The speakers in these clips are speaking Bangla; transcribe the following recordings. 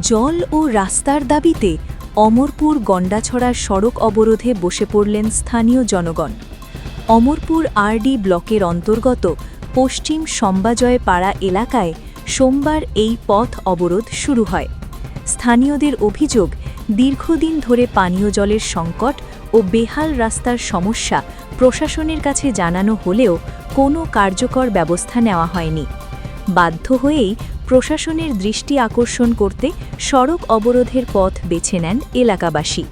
জল ও রাস্তার দাবিতে অমরপুর গন্ডাছড়ার সড়ক অবরোধে বসে পড়লেন স্থানীয় জনগণ। অমরপুর আরডি ব্লকের অন্তর্গত পশ্চিম সম্বাজয় পাড়া এলাকায় সোমবার এই পথ অবরোধ শুরু হয়। স্থানীয়দের অভিযোগ, দীর্ঘদিন ধরে পানীয় জলের সংকট ও বেহাল রাস্তার সমস্যা প্রশাসনের কাছে জানানো হলেও কোনো কার্যকর ব্যবস্থা নেওয়া হয়নি। বাধ্য হয়েই প্রশাসনের দৃষ্টি আকর্ষণ করতে সড়ক অবরোধের পথ বেছে নেন এলাকাবাসী।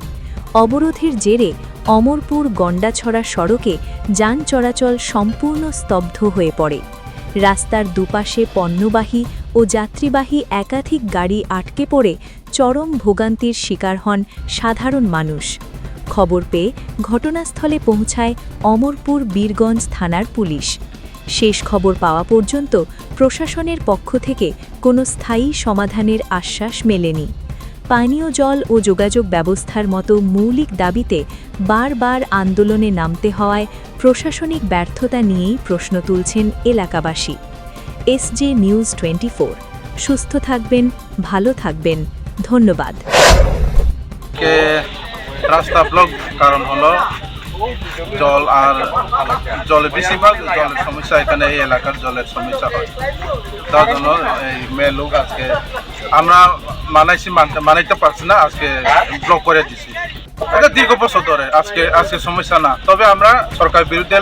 অবরোধের জেরে অমরপুর গন্ডাছড়া সড়কে যান চলাচল সম্পূর্ণ স্তব্ধ হয়ে পড়ে। রাস্তার দুপাশে পণ্যবাহী ও যাত্রীবাহী একাধিক গাড়ি আটকে পড়ে চরম ভোগান্তির শিকার হন সাধারণ মানুষ। খবর পেয়ে ঘটনাস্থলে পৌঁছায় অমরপুর বীরগঞ্জ থানার পুলিশ। শেষ খবর পাওয়া পর্যন্ত প্রশাসনের পক্ষ থেকে কোনো স্থায়ী সমাধানের আশ্বাস মেলেনি। পানীয় জল ও যোগাযোগ ব্যবস্থার মতো মৌলিক দাবিতে বারবার আন্দোলনে নামতে হওয়ায় প্রশাসনিক ব্যর্থতা নিয়েই প্রশ্ন তুলছেন এলাকাবাসী। এসজে নিউজ টোয়েন্টি সুস্থ থাকবেন, ভালো থাকবেন, ধন্যবাদ। রাস্তা ব্লক কারণ হলো জল আর জলে, বেশিরভাগ জলের সমস্যা এখানে এই এলাকার জলের সমস্যা হয়। তার জন্য এই মেয়ে লোক আজকে আমরা মানাইছি, মানতে, মানাইতে পারছি না, আজকে ব্লক করে দিছি। এটা দীর্ঘ বছর ধরে, আজকে আজকে সমস্যা না। তবে আমরা সরকার বিরুদ্ধে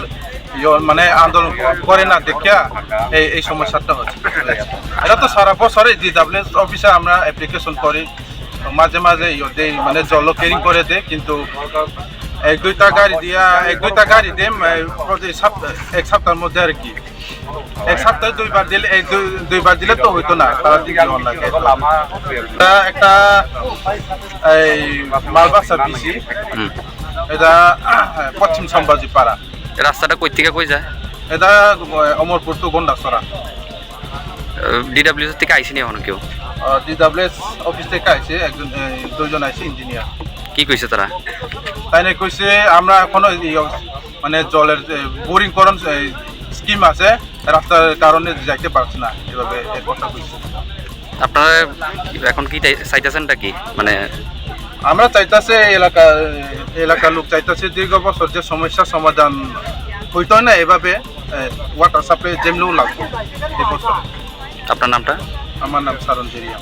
ইয়ে মানে আন্দোলন করে না দেখিয়া এই এই সমস্যাটা হচ্ছে। এটা তো সারা বছরে ডিডাব্লিউ অফিসে আমরা অ্যাপ্লিকেশন করি। মাঝে মাঝে ইয়ে দেই মানে জল কেরিং করে দেয় কিন্তু এক দুইটা গাড়ি দিয়া এক দুইটা গাড়ি দিম প্রতি সপ্তাহ এক সপ্তাহের মধ্যে আর কি। এক সপ্তাহে দুইবার দিলে দুই- দুইবার দিলে তো হইতো না তারা একটা এই মালবাসা বিসি এটা পশ্চিম সম্বাজি পাড়া। রাস্তাটা কই থেকে কই যায়? এটা অমরপুর টু গন্ডাছড়া। ডিডাব্লিউ থেকে আইসিনি এখন কেউ? ডিডাব্লিউএস অফিস থেকে আইছে একজন দুইজন আইছে ইঞ্জিনিয়ার কি কইছে তারা? তাই না কইছে আমরা এখনও মানে জলের বোরিং করণ স্কিম আছে রাস্তার কারণে যাইতে পারছি না। এভাবে কথা কইছে। আপনারা এখন কি চাই- চাইতেছেনটা কি? মানে আমরা চাইতাছে এলাকা এলাকার লোক চাইতাছে দীর্ঘ বছর যে সমস্যার সমাধান হইতো না এভাবে ওয়াটার সাপ্লাই যেমনিও লাগবে এই বছর। আপনার নামটা? আমার নাম সারণ জেরিয়া।